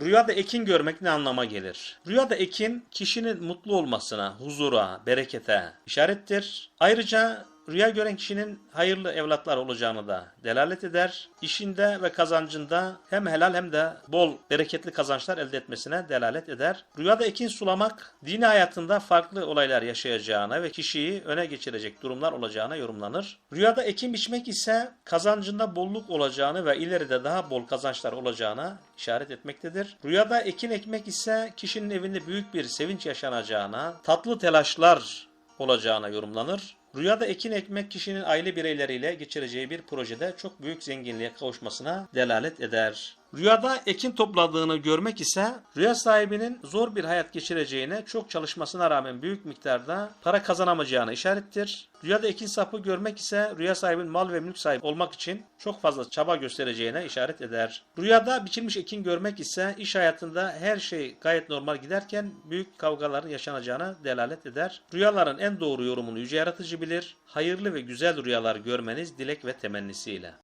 Rüyada ekin görmek ne anlama gelir? Rüyada ekin kişinin mutlu olmasına, huzura, berekete işarettir. Ayrıca rüya gören kişinin hayırlı evlatlar olacağını da delalet eder. İşinde ve kazancında hem helal hem de bol bereketli kazançlar elde etmesine delalet eder. Rüyada ekin sulamak dini hayatında farklı olaylar yaşayacağına ve kişiyi öne geçirecek durumlar olacağına yorumlanır. Rüyada ekin biçmek ise kazancında bolluk olacağını ve ileride daha bol kazançlar olacağına işaret etmektedir. Rüyada ekin ekmek ise kişinin evinde büyük bir sevinç yaşanacağına, tatlı telaşlar olacağına yorumlanır. Rüyada ekin ekmek kişinin aile bireyleriyle geçireceği bir projede çok büyük zenginliğe kavuşmasına delalet eder. Rüyada ekin topladığını görmek ise rüya sahibinin zor bir hayat geçireceğine, çok çalışmasına rağmen büyük miktarda para kazanamayacağına işarettir. Rüyada ekin sapı görmek ise rüya sahibinin mal ve mülk sahibi olmak için çok fazla çaba göstereceğine işaret eder. Rüyada biçilmiş ekin görmek ise iş hayatında her şey gayet normal giderken büyük kavgaların yaşanacağına delalet eder. Rüyaların en doğru yorumunu yüce yaratıcı bilir. Hayırlı ve güzel rüyalar görmeniz dilek ve temennisiyle.